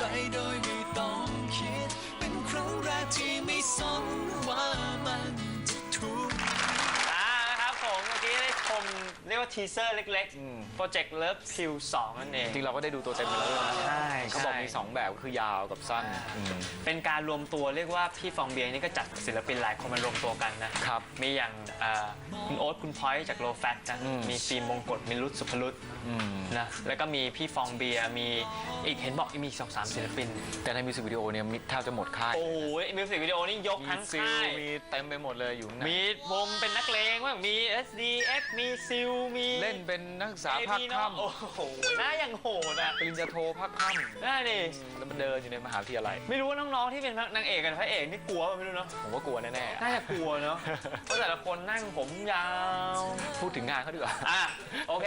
ไป ทีเซอร์เล็กๆโปรเจกต์เลิฟพิว2นั่นเอง จริงเราก็ได้ดูตัวเต็มไปแล้วด้วยนะใช่เขาบอกใช่มี 2 แบบก็คือยาวกับสั้นอืม เป็นการรวมตัวเรียกว่าพี่ฟองเบียร์นี่ก็จัดศิลปินหลายคนมารวมตัวกันนะครับ มีอย่างเอ่อคุณโอ๊ตคุณพอยต์จากโลแฟตนะอืมมีฟิล์มมงกฎมีรุตสุภรุตอืมนะแล้วก็มีพี่ฟองเบียร์มีอีกเห็นบอกมีสองสามศิลปิน แต่ในมิวสิกวิดีโอเนี่ยมีแทบจะหมดค่ายโอ้ยมิวสิกวิดีโอนี่ยกมีทั้งซิลค่าย มีเต็มไปหมดเลยอยู่ข้างใน มีวงเป็นนักเลงบ้างมี SDF มีซิล มีเล่นเป็นนักศึกษา AP ภาคเนอะค่โอ้โหหน้ายังโหดอะำปริญญาโทภาคค่ำน่าดิแล้วมันเดินอยู่ในมหาวิทยาลัย ไม่รู้ว่าน้องๆที่เป็นนางเอกกับพระเอกนี่กลัวป่ะไม่รู้เนาะผมว่ากลัวแน่ๆน่าจะกลัวเนาะเพราะแต่ละคนนั่งผมยาว พูดถึงงานเขาดีกว่าอะโอเค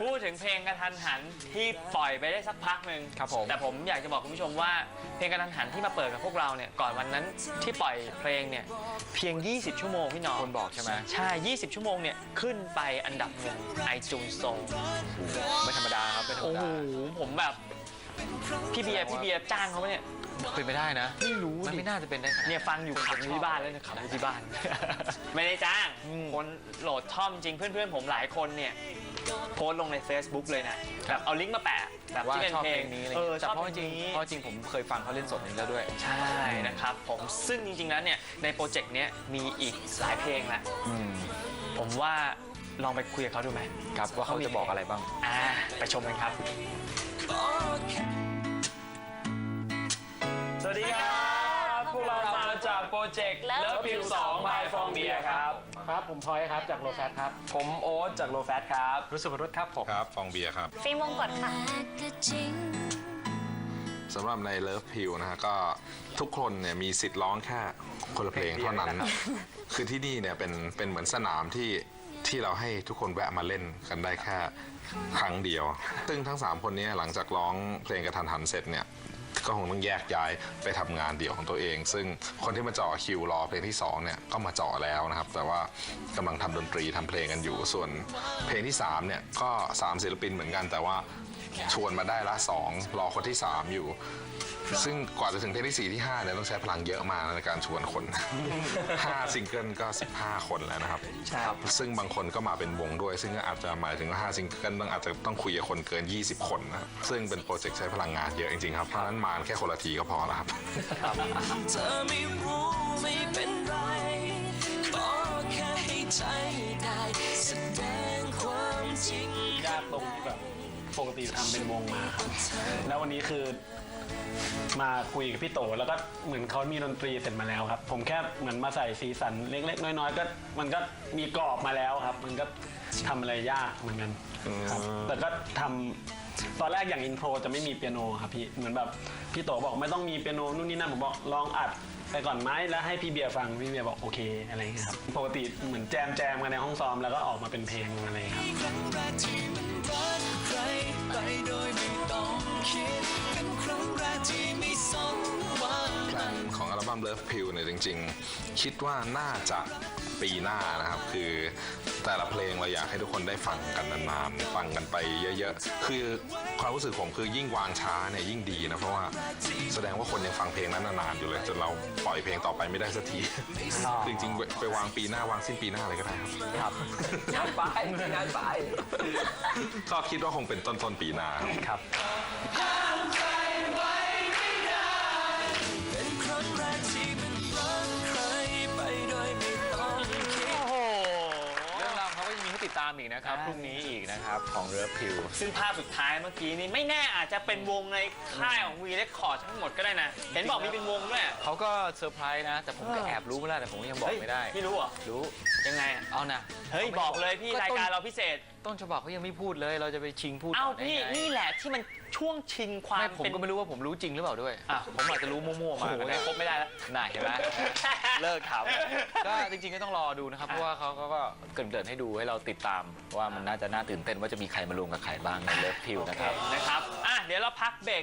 พูดถึงเพลงกระทันหันที่ปล่อยไปได้สักพักหนึ่งครับผม แต่ผมอยากจะบอกคุณผู้ชมว่าเพลงกระทันหันที่มาเปิดกับพวกเราเนี่ยก่อนวันนั้นที่ปล่อยเพลงเนี่ยเพียง 20 ชั่วโมงพี่หน้องคนบอกใช่ไหมใช่ 20 ชั่วโมงเนี่ยขึ้นไปอันดับหนึ่งไอจูนโซไม่ธรรมดาครับไม่ธรรโอ้มโหดาผมแบบพี่เบียร์พี่เบียร์จ้างเขาไหมเนี่ย เป็นไปได้นะไม่รู้มันดิ ไม่น่าจะเป็นได้ขนาดเนี่ยฟังอยู่ขับอยู่ที่บ้านแล้วเนี่ยขับอยู่ที่บ้าน ไม่ได้จ้าง คนโหลดท่อมจริงเพื่อนๆผมหลายคนเนี่ย โพสต์ลงใน Facebook เลยนะแบบเอาลิงก์มาแปะแบบว่าที่เป็นชอบเพลเพลงงนี้อะไรเออเงี้ยแต่ชอบเพราะเพจลริงงนี้เพราะจริงผมเคยฟังเขาเล่นสดนี้แล้วด้วย ใช่นะครับผมซึ่งจริงๆแล้วเนี่ยในโปรเจกต์เนี้ยมีอีกหลายเพลงแหละอืมผมว่าลองไปคุยกับเขาดูไหมครับว่าเขาจะบอกอะไรบ้าง อ่าไปชมกันครับ สวัสดีครับ พวกเรามาจากโปรเจกต์ Love You 2 by From Beer ครับ ครับ ผมพลอยครับ จากโลแฟตครับ ผมโอ๊ตจากโลแฟตครับ รู้สึกรุษครับผม ครับ ฟองเบียร์ครับ ฟิล์มวงกฎค่ะ สำหรับในเลิฟพิวนะฮะก็ทุกคนเนี่ยมีสิทธิ์ร้องแค่คนละเพลงเท่านั้นคือที่นี่เนี่ยเป็นเป็นเหมือนสนามที่ที่เราให้ทุกคนแวะมาเล่นกันได้แค่ครั้งเดียว ซึ่งทั้ง 3 คนเนี้หลังจากร้องเพลงกระทันหันเสร็จเนี่ย ก็คงต้องแยกย้ายไปทำงานเดี่ยวของตัวเอง ซึ่งคนที่มาเจ่อคิวรอเพลงที่สองเนี่ยก็มาเจ่อแล้วนะครับ แต่ว่ากำลังทำดนตรีทำเพลงกันอยู่ ส่วนเพลงที่สามเนี่ยก็สามศิลปินเหมือนกันแต่ว่า ชวนมาได้ละสองรอคนที่ 3 อยู่ ซึ่งกว่าจะถึงเพลงที่ 4 ที่ 5 เนี่ยต้องใช้พลังเยอะมากในการชวนคน 5 ซิงเกิลก็ 15 คนแล้วนะครับใช่ครับซึ่งบางคนก็มาเป็นวงด้วย ซึ่งก็อาจจะหมายถึงว่า 5 ซิงเกิลต้องอาจจะต้องคุยกับคนเกิน 20 คนนะครับซึ่งเป็นโปรเจกต์ใช้พลังงานเยอะจริงๆครับเพราะฉะนั้นมาแค่คนละทีก็พอแล้วครับเธอไม่รู้ไม่เป็นไรขอแค่ให้ใจได้แสดงความจริงยากตรงที่แบบ ปกติทำเป็นวงมาครับแล้ววันนี้คือมาคุยกับพี่โตแล้วก็เหมือนเขามีดนตรีเสร็จมาแล้วครับ ผมแค่เหมือนมาใส่สีสันเล็ก ๆ น้อยๆก็มันก็มีกรอบมาแล้วครับ มันก็ทำอะไรยากเหมือนกันครับแต่ก็ทำตอนแรกอย่างอินโทรจะไม่มีเปียโนครับพี่เหมือนแบบพี่โตบอกไม่ต้องมีเปียโนนู่นนี่นั่นผมบอกลองอัดไปก่อนไหมแล้วให้พี่เบียร์ฟังพี่เบียร์บอกโอเคอะไรอย่างเงี้ยครับปกติเหมือนแจมแจมๆกันในห้องซ้อมแล้วก็ออกมาเป็นเพลงอะไรอย่างเงี้ยครับ ครั้งแรกที่มันรัก ใครไปโดยไม่ต้องคิด เป็นครั้งแรกที่ไม่สน บั้ม Love Pill เนี่ยจริง ๆ คิดว่าน่าจะปีหน้านะครับ คือแต่ละเพลงเราอยากให้ทุกคนได้ฟังกันนานๆฟังกันไปเยอะๆ คือความรู้สึกผมคือยิ่งวางช้าเนี่ยยิ่งดีนะเพราะว่าแสดงว่าคนยังฟังเพลงนั้นนานๆอยู่เลยจนเราปล่อยเพลงต่อไปไม่ได้สักทีจริงๆไปวางปีหน้าวางสิ้นปีหน้าเลยก็ได้ครับครับงานไปงานไปก็คิดว่าคงเป็นต้นต้นๆปีหน้าครับครับ ติดตามอีกนะครับอ่าพรุ่งนี้อีกนะครับ ของเรือพิว ซึ่งภาพสุดท้ายเมื่อกี้นี้ไม่แน่อาจจะเป็นวงในค่ายของวีเรคคอร์ดทั้งหมดก็ได้นะ เห็นบอกมีเป็นวงด้วยอะเขาก็เซอร์ไพรส์นะ แต่ผมก็แอบรู้มาแล้วแต่ผมก็ยังบอกไม่ได้เฮ้ยพี่รู้เหรอ รู้ ยังไงอะเอานะเฮ้ย บอกเลยพี่ก็ต้นรายการเราพิเศษ ต้นฉบับเขายังไม่พูดเลย เราจะไปชิงพูดเอ้าก่อนได้พี่ไงนี่แหละที่มันช่วงชิงความไม่ผมเป็น ก็ไม่รู้ว่าผมรู้จริงหรือเปล่าด้วย อะ ผมอาจจะรู้มั่วๆมาโอ้โหก็ได้ ครบไม่ได้แล้วน่าเห็นไหม เลิกถาม ก็จริงๆก็ต้องรอดูนะครับ เพราะว่าเขาเขาก็เกรินๆให้ดูให้เราติดตาม ว่ามันน่าจะน่าตื่นเต้นว่าจะมีใครมารวมกับใครบ้างในเลิฟพิวนะครับ นะครับ อะ เดี๋ยวเราพักเบรก